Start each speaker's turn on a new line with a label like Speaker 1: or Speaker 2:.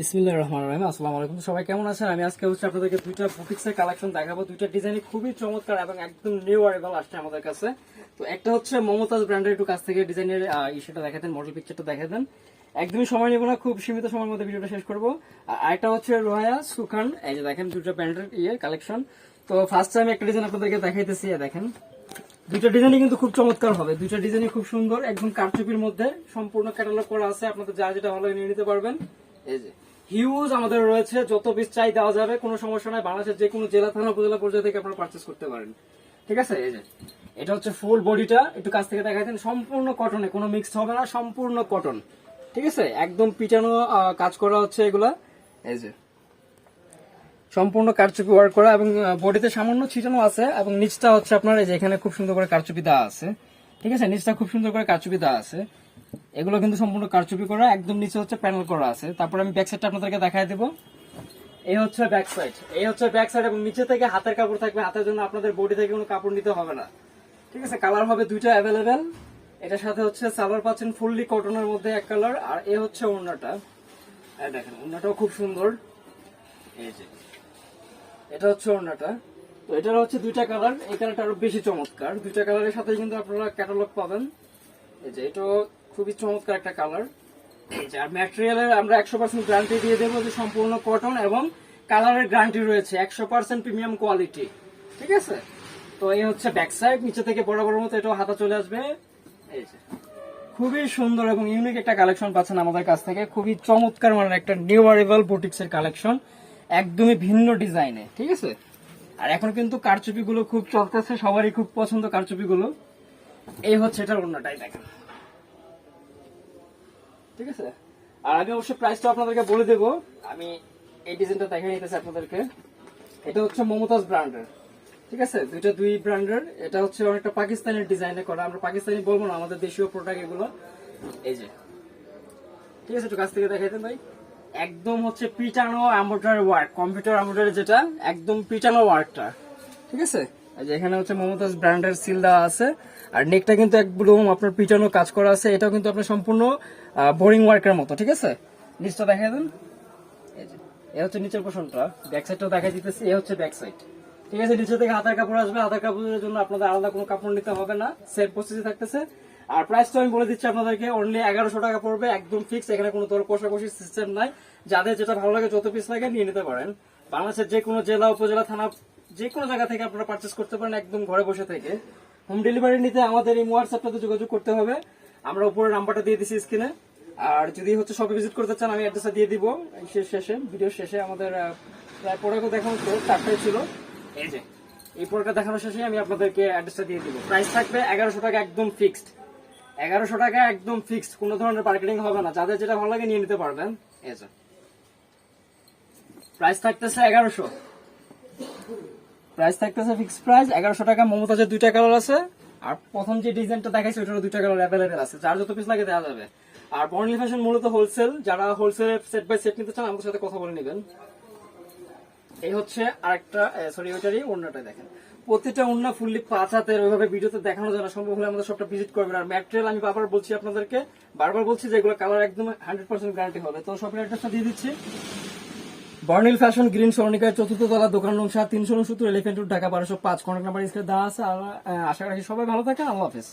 Speaker 1: বিসমিল্লাহ রহমান রহিম, আসসালামু আলাইকুম। সবাই কেমন আছেন? আমি আজকে হচ্ছে আপনাদেরকে দুইটা কালেকশন দেখাবো। দুইটা খুবই চমৎকার এবং একদম নিউ আসছে আমাদের কাছে। তো একটা হচ্ছে মমতাজ ব্র্যান্ডের একটু কাছ থেকে ডিজাইনের ইস্যুটা দেখাতেন মডেল পিকচারটা দেখাতেন একদমই সময় না, খুব সীমিত সময়ের মধ্যে ভিডিওটা শেষ করব। আর আরেকটা হচ্ছে রোহায়া সুখান, এই যে দেখেন দুটো ব্র্যান্ডের ইয়ে কালেকশন তো ফার্স্ট টাইম একটা ডিজাইন আপনাদেরকে দেখাইতেছি দেখেন। দুইটা ডিজাইনই কিন্তু খুব চমৎকার হবে। দুইটা ডিজাইনই খুব সুন্দর, একদম কারচুপির মধ্যে সম্পূর্ণ ক্যাটালগ করা আছে। আপনাদের যা যেটা ভালো নিয়ে নিতে পারবেন। হিউজ আমাদের রয়েছে, যত পিস চাই দেওয়া যাবে, কোনো সমস্যা নাই, বাংলাদেশের যে কোনো জেলা থানা, উপজেলা পর্যায়ে থেকে আপনারা পারচেস করতে পারেন। ঠিক আছে? এই যে, এটা হচ্ছে ফুল বডিটা একটু কাছ থেকে দেখাই সম্পূর্ণ কটনে কোনো মিক্স হবে না, সম্পূর্ণ কটন ঠিক আছে? একদম পিটানো কাজ করা হচ্ছে এগুলা। এই যে, সম্পূর্ণ কারচুপি ওয়ার্ক করা এবং বডিতে সামান্য ছিটানো আছে এবং নিচটা হচ্ছে আপনার, এই যে এখানে খুব সুন্দর করে কারচুপি দেওয়া আছে। ঠিক আছে? নিচটা খুব সুন্দর করে কারচুপি দেওয়া আছে। এগুলো কিন্তু সম্পূর্ণ কারচুপি করা, একদম নিচে হচ্ছে প্যানেল করা আছে। তারপর আমি ব্যাক সাইডটা আপনাদেরকে দেখাই দেবো। এই হচ্ছে ব্যাক সাইড এই হচ্ছে ব্যাক সাইড এবং নিচে থেকে হাতের কাপড় থাকবে। হাতের জন্য আপনাদের বডি থেকে কোনো কাপড় নিতে হবে না। ঠিক আছে কালার হবে দুইটা অ্যাভেলেবেল এটার সাথে হচ্ছে সালোয়ার পাচ্ছেন ফুললি কটনের মধ্যে এক কালার আর এ হচ্ছে ওড়নাটা। দেখেন, ওড়নাটাও খুব সুন্দর। এই যে, এটা হচ্ছে ওড়নাটা। তো এটার হচ্ছে দুইটা কালার এই কালারটা আরও বেশি চমৎকার। দুইটা কালারের সাথে কিন্তু আপনারা ক্যাটালগ পাবেন। এই যে, এটাও খুবই চমৎকার একটা কালার আর ম্যাটেরিয়ালের আমরা একশো পার্সেন্ট গ্যারান্টি দিয়ে দেবো যে সম্পূর্ণ কটন এবং কালারের গ্যারান্টি রয়েছে একশো পার্সেন্ট প্রিমিয়াম কোয়ালিটি ঠিক আছে? তো এই হচ্ছে ব্যাক সাইড নিচে থেকে বড় বড় মতো এটাও হাতা চলে আসবে। এই যে। খুবই সুন্দর এবং ইউনিক একটা কালেকশন পাচ্ছেন আমাদের কাছ থেকে। খুবই চমৎকার মানে একটা নিউ অ্যারাইভাল বুটিক্স এর কালেকশন একদমই ভিন্ন ডিজাইনে ঠিক আছে? আর এখন কিন্তু কারচুপি গুলো খুব চলতেছে, সবারই খুব পছন্দ কারচুপি গুলো এই হচ্ছে এটার অন্যটাই দেখেন। ঠিক আছে? আর আমি অবশ্যই প্রাইসটা আপনাদেরকে বলে দেব। আমি এই ডিজাইনটা দেখে নিতেছি আপনাদেরকে। এটা হচ্ছে মমতাজ ব্র্যান্ডের ঠিক আছে? দুইটা দুই ব্র্যান্ডের এটা হচ্ছে অনেকটা পাকিস্তানের ডিজাইনে করা। আমরা পাকিস্তানি বলব না, আমাদের দেশীয় প্রোডাক্ট এগুলো। এই যে। ঠিক আছে, একটু কাছ থেকে দেখাইতেন ভাই। একদম হচ্ছে পিটানো অ্যাম্বোটারি ওয়ার্ক কম্পিউটার অ্যাম্বোটারি যেটা, একদম পিটানো ওয়ার্কটা ঠিক আছে? এখানে হচ্ছে মমতাজ ব্র্যান্ডের সিল দেওয়া আছে। আর নেকটা কিন্তু একদম আপনার পিটানো কাজ করা আছে। এটাও কিন্তু আপনার সম্পূর্ণ বোরিং ওয়ার্কের মতো, ঠিক আছে? নিচটা দেখাই দেন। এই হচ্ছে নিচের পোষণটা ব্যাক সাইডটাও দেখাই দিতেছি, এ হচ্ছে ব্যাক সাইড ঠিক আছে নিচে থেকে হাতের কাপড় আসবে। হাতের কাপড়ের জন্য আপনাদের আলাদা কোনো কাপড় নিতে হবে না। সেম প্রসেসে থাকতেছে। আর প্রাইসটা আমি বলে দিচ্ছি আপনাদেরকে অনলি এগারোশো টাকা পড়বে, একদম ফিক্স এখানে কোনো দর কষাকষি সিস্টেম নাই। যাদের যেটা ভালো লাগে, যত পিস লাগে, নিয়ে নিতে পারেন। বাংলাদেশের যে কোনো জেলা, উপজেলা, থানা যে কোনো জায়গা থেকে আপনারা পার্চেস করতে পারেন একদম ঘরে বসে থেকে। হোম ডেলিভারি নিতে আমাদের এই হোয়াটসঅ্যাপটাতে যোগাযোগ করতে হবে। আমরা উপরে নাম্বারটা দিয়ে দিচ্ছি স্ক্রিনে আর যদি হচ্ছে শপে ভিজিট করতে চান আমি অ্যাড্রেসটা দিয়ে দিব। শেষ শেষে ভিডিও শেষে আমাদের প্রায় প্রোডাক্ট দেখানো ছিল চারটাই ছিল। এই যে। এই প্রোডাক্ট দেখানোর শেষে আমি আপনাদেরকে অ্যাড্রেসটা দিয়ে দিব। প্রাইস থাকবে এগারোশো টাকা একদম ফিক্সড এগারোশো টাকা একদম ফিক্সড কোনো ধরনের মার্কেটিং হবে না। যাদের যেটা ভালো লাগে নিয়ে নিতে পারবেন। এই যে। প্রাইস থাকতেছে এগারোশো। প্রাইস থাকতেছে ফিক্সড প্রাইস এগারোশো টাকা, মমতাজের দুইটা কালার আছে। আর প্রথম যে ডিজাইনটা দেখাইছে ওটারও দুইটা কালার অ্যাভেলেবেল আছে। যার যত পিস লাগে দেওয়া যাবে। আর বর্ণিল ফ্যাশন মূলত হোলসেল যারা হোলসেল সেট বাই সেট নিতে চান, আমাদের সাথে কথা বলে নেবেন। এই হচ্ছে আরেকটা সরি ওইটারই অন্যটা দেখেন। প্রতিটা অন্য ফুললি পাঁচ হাতের, ওইভাবে ভিডিওতে দেখানো যায় না। সম্ভব হলে আমাদের সবটা ভিজিট করবেন। আর ম্যাটেরিয়াল আমি বারবার বলছি আপনাদেরকে, বারবার বলছি যে এগুলো কালার একদম হান্ড্রেড পার্সেন্ট গ্যারান্টি হবে। তো শপের অ্যাড্রেসটা দিয়ে দিচ্ছি। বর্নিল ফ্যাশন গ্রিন সরণিকার চতুর্থ তলা, দোকান নং সাত, তিনশো উনসত্তর এলিফেন্ট ঢাকা বারোশো পাঁচ কন্ট্যাক্ট নাম্বার স্ক্রিনে দেওয়া আছে আশা রাখি সবাই ভালো থাকে আল্লাহ হাফেজ।